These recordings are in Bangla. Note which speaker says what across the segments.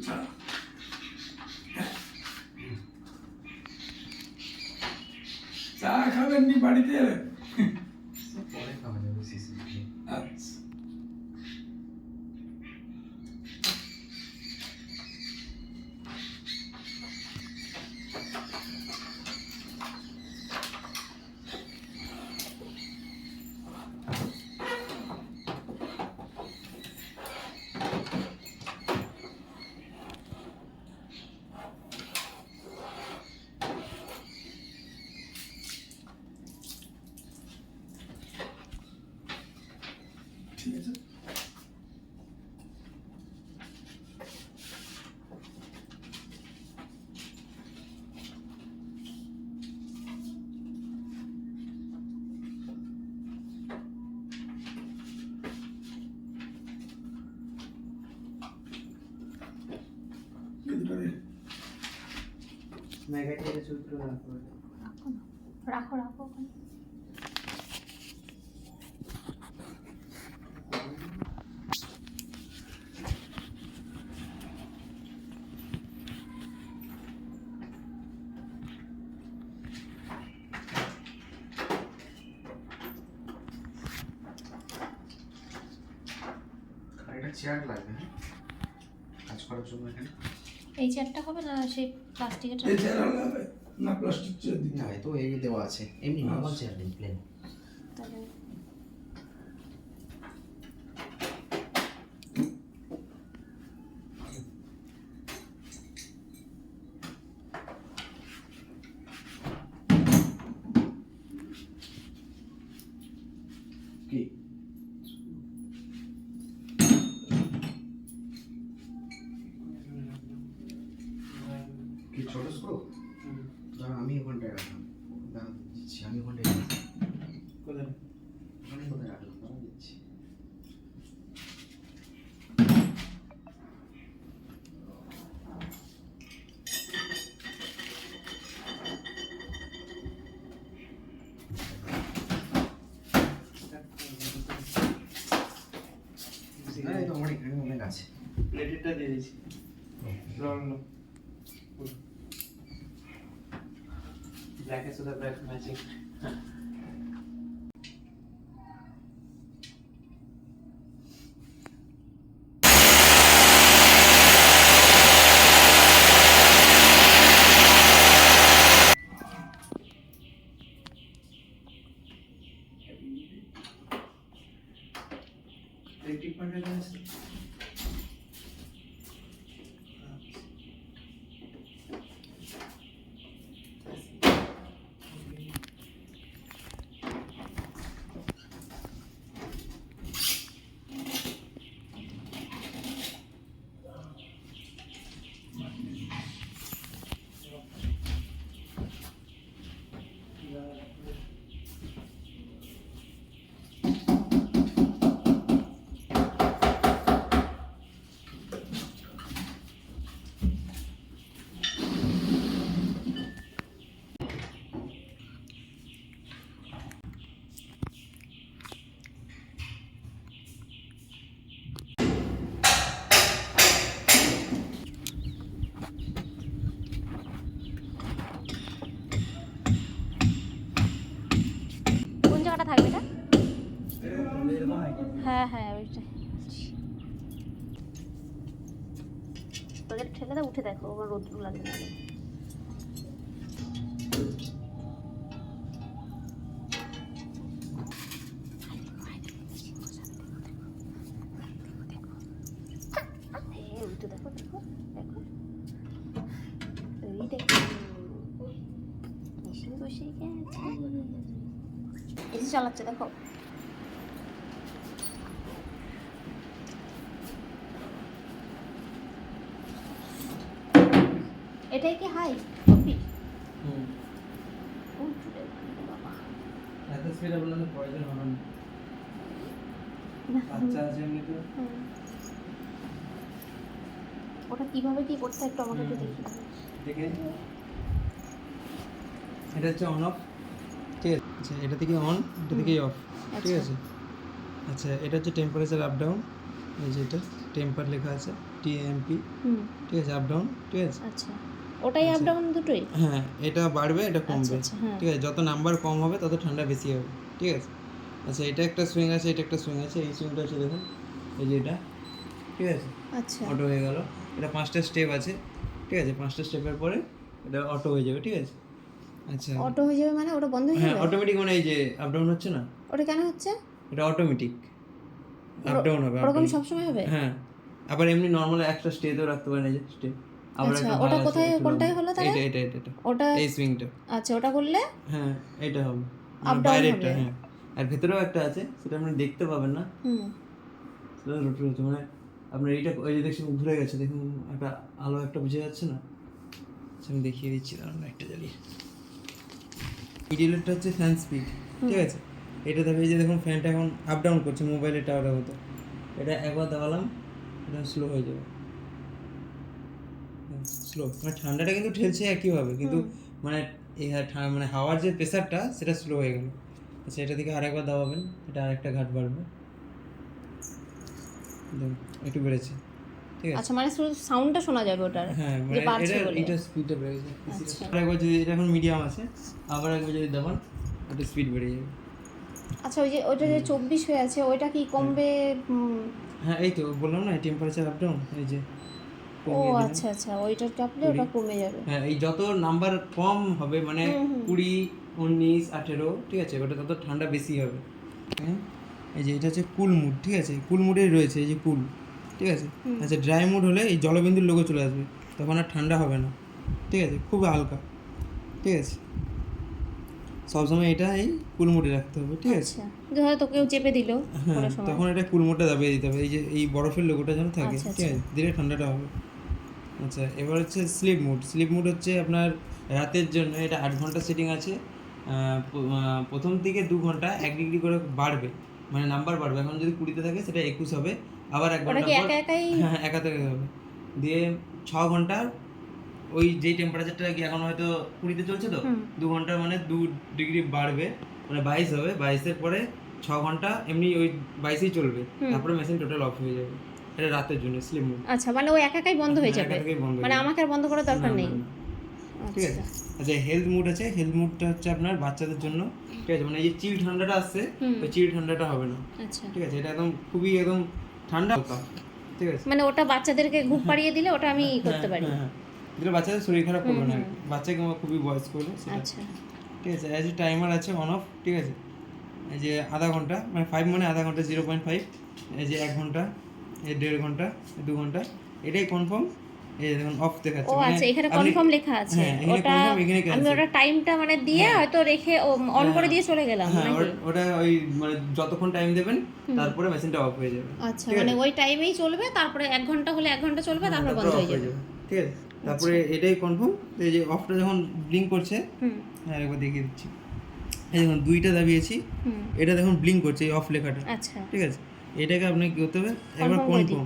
Speaker 1: হ্যাঁ। চা খাবেন নি বাড়িতে
Speaker 2: পরে খাওয়া যাবে সিসি
Speaker 1: আচ্ছা ঠিক আছে
Speaker 2: রাখো
Speaker 3: রাখো রাখো।
Speaker 2: চেয়ার লাগবে হ্যাঁ? কাজ করার জন্য এখানে।
Speaker 3: এই চেয়ারটা হবে না সেই প্লাস্টিকের
Speaker 1: এই চেয়ার হবে না প্লাস্টিক চেয়ার দিতে হয়
Speaker 2: এ তো এই দেওয়া আছে। এমনি নর্মাল চেয়ার নেই প্লেন
Speaker 3: তাহলে
Speaker 2: কি কি ছোট স্ক্রু ধর আমি ওখানটায় রাখলাম দাঁড়া দিচ্ছি আমি
Speaker 4: কোথায়?
Speaker 2: ওখানে কোথায় দিচ্ছি। হ্যাঁ
Speaker 4: প্লেটেরটা দিয়ে দিয়েছি ब्लैक है
Speaker 3: सो दैट मैचिंग ওদের ঠেলে দাও উঠে দেখো আমার রোদ লাগবে না এই উল্টে দেখো দেখো দেখো এই দেখো বসে বসে গেছে এসে চালাচ্ছে দেখো এটাই কি হাই? কপি
Speaker 4: হুম। এত স্পিডে বললে প্রয়োজন হবে না।
Speaker 3: না,
Speaker 4: বাচ্চা আছে।
Speaker 3: ওটা কীভাবে কি করতে একটু আমাকে একটু দেখি।
Speaker 4: দেখে এটা হচ্ছে অন অফ ঠিক আছে। আচ্ছা এটা থেকে অন এটা থেকে অফ ঠিক
Speaker 3: আচ্ছা।
Speaker 4: আছে? আচ্ছা এটা হচ্ছে টেম্পারেচার আপ ডাউন এই যে এটা টেম্পার লেখা আছে টিএমপি
Speaker 3: হুম।
Speaker 4: ঠিক আছে আপ ডাউন ঠিক আছে?
Speaker 3: আচ্ছা। ওটাই আপ ডাউন দুটোই?
Speaker 4: হ্যাঁ এটা বাড়বে এটা কমবে।
Speaker 3: আচ্ছা, হ্যাঁ।
Speaker 4: ঠিক আছে যত নাম্বার কম হবে তত ঠান্ডা বেশি হবে। ঠিক আছে? আচ্ছা এটা একটা সুইং আছে এটা একটা সুইং আছে এই সুইংটা হচ্ছে দেখুন এই যে এটা। ঠিক আছে?
Speaker 3: আচ্ছা।
Speaker 4: অটো হয়ে গেল। এটা পাঁচটা স্টেপ আছে। ঠিক আছে? পাঁচটা স্টেপের পরে এটা অটো হয়ে যাবে ঠিক আছে? আচ্ছা।
Speaker 3: অটো হয়ে যাবে মানে ওটা বন্ধ হয়ে
Speaker 4: হ্যাঁ
Speaker 3: যাবে?
Speaker 4: অটোমেটিক মানে এই যে আপ ডাউন হচ্ছে না?
Speaker 3: ওটা কেন হচ্ছে?
Speaker 4: এটা অটোমেটিক আপ ডাউন হবে
Speaker 3: ওরকম। সবসময় হবে?
Speaker 4: হ্যাঁ। আবার এমনি নর্মাল একটা স্টেতেও রাখতে পারেন এই যে স্টেপ
Speaker 3: আচ্ছা,
Speaker 4: একটা
Speaker 3: ওটা কোথায়-
Speaker 4: একটু
Speaker 3: হলো তাহলে?
Speaker 4: এটা এটা এটা এটা
Speaker 3: ওটা
Speaker 4: এই সুইংটা
Speaker 3: আচ্ছা ওটা করলে?
Speaker 4: হ্যাঁ এটা হবে।
Speaker 3: Up
Speaker 4: মানে। হ্যাঁ। আর ভেতরেও একটা আছে সেটা আপনি দেখতে পাবেন না।
Speaker 3: হুম।
Speaker 4: সেটা মানে আপনার এইটা ওই যে দেখছেন ঘুরে গেছে দেখুন একটা আলো একটা বুঝে যাচ্ছে না। আচ্ছা, আমি দেখিয়ে দিচ্ছি দাঁড়ান একটা জ্বালিয়ে। হচ্ছে ফ্যান স্পিড ঠিক আছে? এটা দেখো যে দেখুন ফ্যানটা এখন আপ ডাউন করছে মোবাইলের টাওয়ারের মতো। এটা একবার দাবালাম এটা স্লো হয়ে যাবে। স্লো মানে ঠান্ডাটা কিন্তু ঠেলছে একইভাবে কিন্তু মানে এই মানে হাওয়ার যে প্রেশারটা সেটা স্লো হয়ে গেল। আচ্ছা এটা থেকে আরেকবার দাবাবেন এটা আরেকটা ঘাট বাড়বে। একটু বেড়েছে। ঠিক আছে?
Speaker 3: আচ্ছা মানে শুধু সাউন্ডটা শোনা যাবে ওটার
Speaker 4: হ্যাঁ মানে এটা এটা স্পিডটা বেড়ে গেছে।
Speaker 3: আচ্ছা।
Speaker 4: আরেকবার যদি এটা এখন মিডিয়াম আছে আবার একবার যদি দাবান একটু স্পিড বেড়ে যাবে।
Speaker 3: আচ্ছা ওই যে ওইটা যে চব্বিশ হয়ে আছে ওইটা কি কমবে
Speaker 4: হ্যাঁ। এই তো বললাম না টেম্পারেচার আপ ডাউন এই যে।
Speaker 3: ও
Speaker 4: কমিয়ে দিলাম।
Speaker 3: আচ্ছা আচ্ছা ওইটা চাপলে ওটা কমে যাবে।
Speaker 4: হ্যাঁ এই যত নাম্বার কম হবে মানে কুড়ি উনিশ আঠেরো ঠিক আছে ওটা তত ঠান্ডা বেশি হবে। হ্যাঁ এই যে এটা হচ্ছে কুল মুড ঠিক আছে কুল মুডেই রয়েছে এই যে কুল ঠিক আছে। আচ্ছা ড্রাই মুড হলে এই জলবিন্দুর লোগো চলে আসবে তখন আর ঠান্ডা হবে না ঠিক আছে খুব হালকা ঠিক আছে। সবসময় এটা এই কুল মুডে রাখতে হবে ঠিক আছে।
Speaker 3: আচ্ছা হয়তো কেউ চেপে দিল
Speaker 4: হ্যাঁ তখন এটা কুল মুডটা দাবিয়ে দিতে হবে এই যে এই বরফের লোগোটা যেন থাকে
Speaker 3: আচ্ছা,
Speaker 4: ঠিক আছে ধীরে ঠান্ডাটা হবে। আচ্ছা এবার হচ্ছে স্লিপ মুড স্লিপ মুড হচ্ছে আপনার রাতের জন্য এটা আট ঘণ্টা সেটিং আছে। প্রথম থেকে দু ঘণ্টা এক ডিগ্রি করে বাড়বে। মানে নাম্বার বাড়বে। এখন যদি কুড়িতে থাকে সেটা একুশ হবে। আবার এক ঘণ্টা
Speaker 3: একা
Speaker 4: হ্যাঁ হ্যাঁ, একা থেকে হবে দিয়ে ছ ঘণ্টা ওই যেই টেম্পারেচারটা কি এখন হয়তো কুড়িতে চলছে তো? দু ঘণ্টা মানে দু ডিগ্রি বাড়বে। মানে বাইশ হবে। বাইশের পরে ছ ঘণ্টা এমনি ওই বাইশেই চলবে। তারপরে মেশিন টোটাল অফ হয়ে যাবে। এটা রাতের জন্য স্লিম মোড
Speaker 3: আচ্ছা মানে ওই একা একাই বন্ধ হয়ে যাবে?
Speaker 4: বন্ধ
Speaker 3: মানে আমাকে আর বন্ধ করার দরকার নেই?
Speaker 4: না। ঠিক আছে।
Speaker 3: আচ্ছা
Speaker 4: আচ্ছা হেলথ মুড আছে? হেলথ মুডটা হচ্ছে আপনার বাচ্চাদের জন্য। ঠিক আছে মানে এই যে চিল ঠান্ডাটা আসছে। ওই চিল ঠান্ডাটা হবে না।
Speaker 3: আচ্ছা।
Speaker 4: ঠিক আছে এটা একদম খুবই একদম ঠান্ডা হালকা, ঠিক আছে।
Speaker 3: মানে ওটা বাচ্চাদেরকে ঘুম পাড়িয়ে দিলে ওটা আমি করতে পারি।
Speaker 4: হ্যাঁ, হ্যাঁ। বাচ্চাদের শরীর খারাপ করবে না। বাচ্চা কিংবা খুবই বয়স্ক হলে
Speaker 3: আচ্ছা।
Speaker 4: ঠিক আছে অ্যাজ এ টাইমার আছে অন অফ ঠিক আছে। এই যে আধা ঘণ্টা মানে ফাইভ মানে আধা ঘণ্টা জিরো পয়েন্ট ফাইভ এই যে এক ঘণ্টা। এই দেড় ঘণ্টা দু ঘণ্টা এটাই কনফার্ম এই দেখুন অফ দেখাচ্ছে।
Speaker 3: ও
Speaker 4: মানে
Speaker 3: আচ্ছা এখানে কনফার্ম লেখা আছে।
Speaker 4: হ্যাঁ,
Speaker 3: ওটা আমি ওটা টাইমটা মানে দিয়ে হয়তো রেখে অন করে দিয়ে চলে গেলাম
Speaker 4: হ্যাঁ ওটা- ওই মানে যতক্ষণ টাইম দেবেন তারপরে মেশিনটা অফ হয়ে যাবে।
Speaker 3: আচ্ছা মানে ওই টাইমেই চলবে তারপরে এক ঘণ্টা হলে এক ঘণ্টা চলবে তারপরে বন্ধ হয়ে যাবে।
Speaker 4: ঠিক আছে? তারপরে এটাই কনফার্ম এই যে অফটা যখন ব্লিঙ্ক করছে হ্যাঁ একবার দেখিয়ে দিচ্ছি। এই দেখুন দুইটা দাবিয়েছি এটা দেখুন ব্লিঙ্ক করছে এই অফ লেখাটা।
Speaker 3: আচ্ছা।
Speaker 4: ঠিক আছে? এটাকে আপনাকে কি করতে হবে? একবার
Speaker 3: কনফার্ম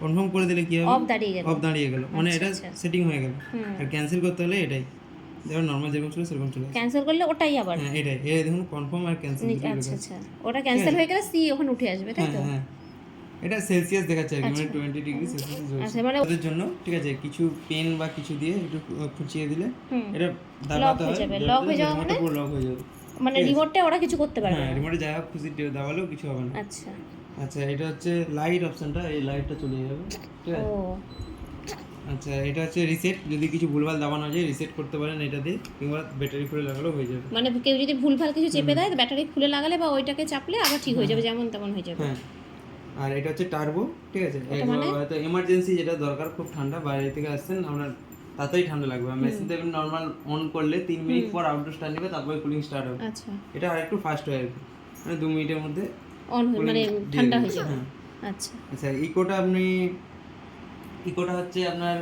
Speaker 4: কনফার্ম করে দিলে কি হবে?
Speaker 3: অফ দাঁড়িয়ে গেল।
Speaker 4: মানে
Speaker 3: আচ্ছা,
Speaker 4: এটা
Speaker 3: আচ্ছা।
Speaker 4: সেটিং হয়ে গেল। আর ক্যান্সেল করতে হলে এটাই। দেখুন নর্মাল যেরকম ছিল সেরকম চলে।
Speaker 3: ক্যান্সেল করলে ওটাই আবার।
Speaker 4: হ্যাঁ এটাই। এই দেখুন কনফার্ম আর ক্যান্সেল
Speaker 3: আচ্ছা আচ্ছা। ওটা ক্যান্সেল হয়ে গেলে সি ওখানে উঠে আসবে তাই
Speaker 4: হ্যাঁ
Speaker 3: তো?
Speaker 4: হ্যাঁ। এটা সেলসিয়াস দেখাচ্ছে আর কি মানে টোয়েন্টি ডিগ্রি সেলসিয়াস
Speaker 3: আচ্ছা মানে
Speaker 4: ওদের জন্য ঠিক আছে কিছু পেন বা কিছু দিয়ে একটু খুঁচিয়ে দিলে এটা দাবাতে
Speaker 3: হয়ে যাবে। লক হয়ে যাওয়া মানে?
Speaker 4: লক হয়ে যাবে।
Speaker 3: মানে রিমোটটা ওরা কিছু করতে পারবে
Speaker 4: হ্যাঁ
Speaker 3: না।
Speaker 4: রিমোটে যা খুশি দাবালেও কিছু হবে না।
Speaker 3: আচ্ছা।
Speaker 4: আচ্ছা এটা হচ্ছে লাইট অপশনটা এই লাইটটা চলে যাবে ঠিক আছে? আচ্ছা এটা হচ্ছে রিসেট যদি কিছু ভুলভাল দাবানো যায় রিসেট করতে পারেন এটা দিয়ে কিংবা ব্যাটারি খুলে লাগালেও হয়ে যাবে।
Speaker 3: মানে কেউ যদি ভুলভাল কিছু চেপে দেয় ব্যাটারি খুলে লাগালে বা ওইটাকে চাপলে আবার ঠিক হয়ে যাবে যেমন তেমন হয়ে যাবে।
Speaker 4: হ্যাঁ। আর এটা হচ্ছে টার্বো ঠিক আছে?
Speaker 3: মানে?
Speaker 4: হয়তো এমার্জেন্সি যেটা দরকার খুব ঠান্ডা বাইরে থেকে আসছেন আপনার তাড়াতাড়ি ঠান্ডা লাগবে। মেশিন দেখবেন নর্মাল অন করলে তিন মিনিট পর আউটডোর স্টার্ট নেবে তারপরে কুলিং স্টার্ট হবে।
Speaker 3: আচ্ছা।
Speaker 4: এটা আর একটু ফাস্ট হয় আর কি মানে দু মিনিটের মধ্যে
Speaker 3: অন মানে ঠান্ডা হয়ে যাবে।
Speaker 4: হ্যাঁ।
Speaker 3: আচ্ছা।
Speaker 4: আচ্ছা ইকোটা আপনি ইকোটা হচ্ছে আপনার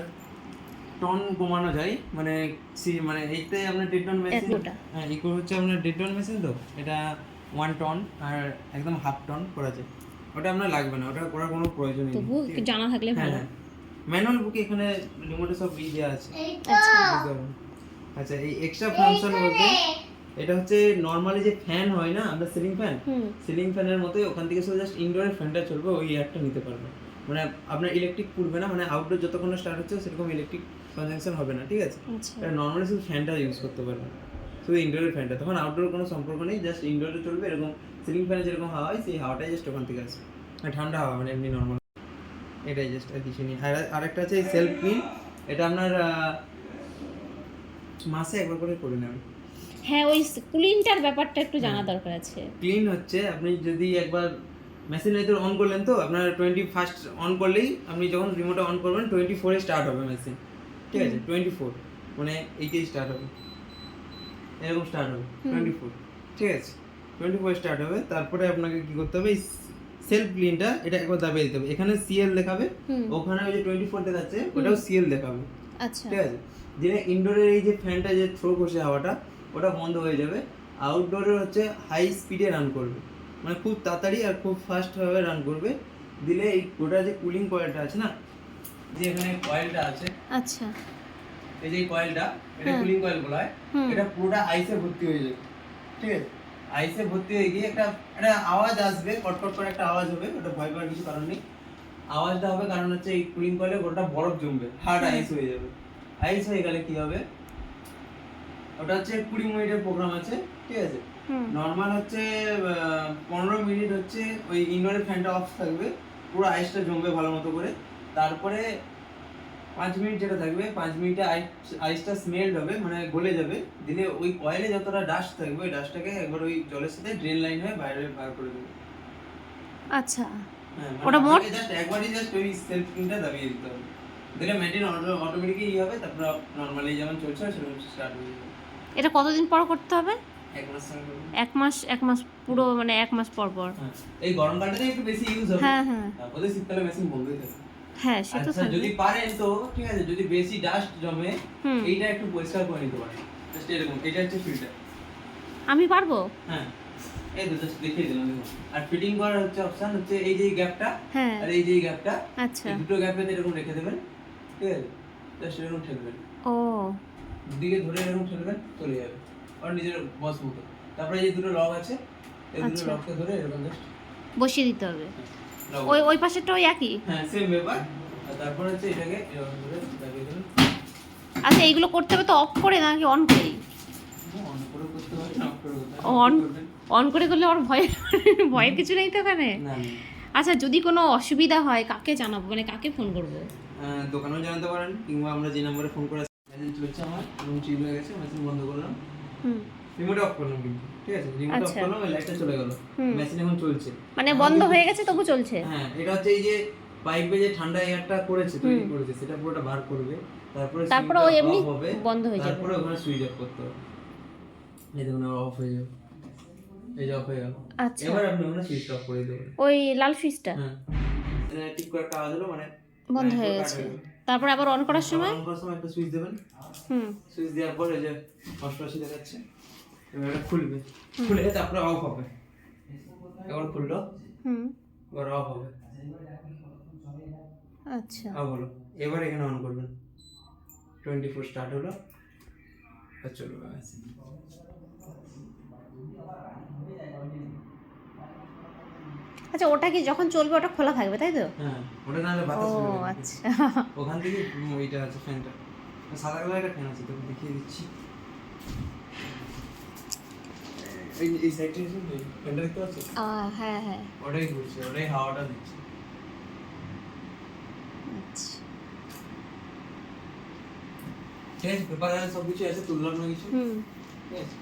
Speaker 4: টন কমানো যায় মানে সি মানে এইটাই আপনার দেড় টন মেশিন হ্যাঁ ইকো হচ্ছে আপনার দেড় টন মেশিন তো এটা ওয়ান টন আর একদম হাফ টন করা যায়। ওটা আপনার লাগবে না ওটা করার কোনো প্রয়োজন নেই।
Speaker 3: তবু একটু জানা থাকলে
Speaker 4: হ্যাঁ
Speaker 3: ভালো।
Speaker 4: হ্যাঁ। ম্যানুয়াল বুকে এখানে রিমোটে সব ই দেওয়া আছে।
Speaker 3: আচ্ছা।
Speaker 4: বুঝতে পারবেন। আচ্ছা এই এক্সট্রা ফাংশন বলতে এটা হচ্ছে নর্মালি যে ফ্যান হয় না আমরা সিলিং ফ্যান সিলিং ফ্যানের মতোই ওখান থেকে শুধু জাস্ট ইনডোরের ফ্যানটা চলবে ওই এয়ারটা নিতে পারবে। মানে আপনার ইলেকট্রিক পুড়বে না মানে আউটডোর যতক্ষণ স্টার্ট হচ্ছে সেরকম ইলেকট্রিক কনজাংশন হবে না ঠিক আছে?
Speaker 3: আচ্ছা।
Speaker 4: এটা নর্মালি শুধু ফ্যানটা ইউজ করতে পারবেন শুধু ইনডোরের ফ্যানটা তখন আউটডোর কোনো সম্পর্ক নেই জাস্ট ইনডোরে চলবে এরকম সিলিং ফ্যানে যেরকম হাওয়া হয় সেই হাওয়াটাই জাস্ট ওখান থেকে আসবে। মানে ঠান্ডা হাওয়া মানে এমনি নর্মাল এটাই জাস্ট আর কিছু নেই। আর আরেকটা আছে সেলফ ক্লিন এটা আপনার মাসে একবার করে করে নেবেন।
Speaker 3: হ্যাঁ ওই কুলিংটার ব্যাপারটা একটু জানা দরকার আছে।
Speaker 4: ক্লিন হচ্ছে আপনি যদি একবার মেশিন হয়তো অন করলেন তো আপনার টোয়েন্টি ফার্স্ট অন করলেই আপনি যখন রিমোটে অন করবেন টোয়েন্টি ফোরে স্টার্ট হবে মেশিন ঠিক আছে? টোয়েন্টি ফোর মানে এইটাই স্টার্ট হবে। এরকম স্টার্ট হবে টোয়েন্টি ফোর ঠিক আছে? টোয়েন্টি ফোর স্টার্ট হবে তারপরে আপনাকে কি করতে হবে সেলফ ক্লিনটা এটা একবার দাবিয়ে দিতে হবে। এখানে সিএল দেখাবে ওখানে ওই যে টোয়েন্টি ফোর দেখাচ্ছে ওটাও সিএল দেখাবে।
Speaker 3: আচ্ছা।
Speaker 4: ঠিক আছে? যেটা ইনডোরের এই যে ফ্যানটা যে থ্রো করছে হাওয়াটা ওটা বন্ধ হয়ে যাবে। আউটডোরে হচ্ছে হাই স্পিডে রান করবে। মানে খুব তাড়াতাড়ি আর খুব ফাস্টভাবে রান করবে। দিলে এই ওটা যে কুলিং কয়েলটা আছে না যে এখানে কয়েলটা আছে
Speaker 3: আচ্ছা।
Speaker 4: এই যে কয়েলটা এটা
Speaker 3: হ্যাঁ।
Speaker 4: কুলিং কয়েল বলা হয় এটা পুরোটা আইসে ভর্তি হয়ে যাবে। ঠিক আছে? আইসে ভর্তি হয়ে গিয়ে একটা একটা আওয়াজ আসবে কটকট করে একটা আওয়াজ হবে ওটা ভয় পাওয়ার কিছু কারণ নেই। আওয়াজটা হবে কারণ হচ্ছে এই কুলিং কয়েলে ওটা বরফ জমবে হার্ড আইস হয়ে যাবে। আইস হয়ে গেলে কি হবে? ওটা হচ্ছে কুড়ি মিনিটের প্রোগ্রাম আছে ঠিক আছে? নর্মাল হচ্ছে পনেরো মিনিট হচ্ছে ওই ইনডোরের ফ্যানটা অফ থাকবে পুরো আইসটা জমবে ভালো মতো করে। তারপরে পাঁচ মিনিট যেটা থাকবে পাঁচ মিনিটে আইসটা স্মেলড হবে মানে গলে যাবে। দিলে ওই কয়েলে যতটা ডাস্ট থাকবে ওই ডাস্টটাকে একবার ওই জলের সাথে ড্রেন লাইন হয়ে বাইরে বার করে দেবে।
Speaker 3: আচ্ছা।
Speaker 4: হ্যাঁ, মানে
Speaker 3: ওটা মোট-
Speaker 4: just একবারই জাস্ট ওই সেলফ ক্লিনটা দাবিয়ে দিতে হবে। দিলে মেনটেন অটোমেটিকই ই হবে তারপর নর্মালি যেমন চলছে সেরকম স্টার্ট হয়ে যাবে।
Speaker 3: এটা কতদিন পর করতে হবে?
Speaker 4: এক মাস
Speaker 3: এক মাস পুরো মানে এক মাস পর পর।
Speaker 4: হ্যাঁ এই গরমকালটাতে একটু বেশি ইউজ হবে।
Speaker 3: হ্যাঁ হ্যাঁ।
Speaker 4: তারপরে শীতকালে মেশিন বন্ধই থাকে।
Speaker 3: হ্যাঁ সে তো
Speaker 4: আচ্ছা যদি পারেন তো ঠিক আছে যদি বেশি ডাস্ট জমে এইটা একটু পরিষ্কার করে নিতে পারেন। জাস্ট এরকম এটা হচ্ছে ফিল্টার
Speaker 3: আমি পারব?
Speaker 4: হ্যাঁ। এই তো জাস্ট দেখিয়ে দিলাম দেখুন। আর ফিটিং করার হচ্ছে অপশন হচ্ছে এই যে গ্যাপটা
Speaker 3: হ্যাঁ।
Speaker 4: আর এই যে গ্যাপটা
Speaker 3: আচ্ছা।
Speaker 4: দুটো গ্যাপে এরকম রেখে দেবেন ঠিক আছে? জাস্ট এরকম ঠেলবেন
Speaker 3: ও।
Speaker 4: দুদিকে ধরে এরকম ঠেলবেন চলে যাবে। আর নিজের বস মতো। তারপরে এই যে দুটো লক আছে এই দুটো
Speaker 3: আচ্ছা।
Speaker 4: লককে ধরে এরকম জাস্ট
Speaker 3: বসিয়ে দিতে হবে। ওই ওই পাশেরটা ওই একই?
Speaker 4: হ্যাঁ সেম ব্যাপার। আর তারপর হচ্ছে এটাকে এরকম ধরে লাগিয়ে দেবেন
Speaker 3: আচ্ছা এইগুলো করতে হবে তো অফ করে নাকি অন করেই?
Speaker 4: অন?
Speaker 3: অন করে করলে আমার ভয় ভয়ের কিছু নেই তো ওখানে আচ্ছা যদি কোনো অসুবিধা হয় কাকে জানাব? মানে কাকে ফোন করব?
Speaker 4: দোকানেও জানাতে পারেন কিংবা আমরা যে নম্বরে ফোন করে মেশিন চলছে আমার রুম চিল হয়ে গেছে মেশিন বন্ধ করলাম।
Speaker 3: হুম।
Speaker 4: রিমোট অফ করলাম কিন্তু ঠিক আছে? রিমোট অফ
Speaker 3: আচ্ছা।
Speaker 4: করলাম লাইটটা চলে গেল। মেশিন এখন চলছে।
Speaker 3: মানে বন্ধ হয়ে গেছে তবু চলছে?
Speaker 4: হ্যাঁ এটা হচ্ছে এই যে পাইপে যে ঠান্ডা এয়ারটা করেছে তৈরি করেছে সেটা পুরোটা বার করবে। তারপরে
Speaker 3: তারপরে ওই এমনি বন্ধ হয়ে যাবে।
Speaker 4: তারপরে ওখানে সুইচ অফ করতে হবে। এই দেখুন অফ হয়ে যাবে এই যে অফ হয়ে গেল।
Speaker 3: আচ্ছা।
Speaker 4: এবার আপনি ওখানে সুইচ অফ করে দেবেন।
Speaker 3: ওই লাল সুইচটা
Speaker 4: হ্যাঁ। টিক করে আওয়াজ হলো মানে
Speaker 3: বন্ধ হয়ে গেছে।
Speaker 4: cut গেল।
Speaker 3: তারপর আবার অন করার সময়?
Speaker 4: অন করার সময় একটা সুইচ দেবেন।
Speaker 3: হুম।
Speaker 4: সুইচ দেওয়ার পর এই যে অষ্টআশি দেখাচ্ছে এবার এটা খুলবে। খুলে তারপরে অফ হবে। এবার খুললো
Speaker 3: হুম।
Speaker 4: এবার অফ হবে।
Speaker 3: আচ্ছা।
Speaker 4: অফ হলো এবার এখানে অন করবেন। টোয়েন্টি ফোর স্টার্ট হলো চলবে।
Speaker 3: আচ্ছা ওটা কি যখন চলবে ওটা খোলা থাকবে তাই তো?
Speaker 4: হ্যাঁ ওটা নাহলে বাতাস না।
Speaker 3: আচ্ছা।
Speaker 4: ওখান থেকে ওইটা আছে ফ্যানটা। সাদা কালার একটা ফ্যান আছে তোকে দেখিয়ে দিচ্ছি। এই এই সাইডটা ফ্যানটা দেখতে
Speaker 3: হ্যাঁ হ্যাঁ।
Speaker 4: ওটাই ঘুরছে ওটাই হাওয়াটা দিচ্ছে।
Speaker 3: আচ্ছা।
Speaker 4: ঠিক আছে পেপার সব কিছু আছে তুললাম না কিছু?
Speaker 3: হুম।
Speaker 4: ঠিক আছে।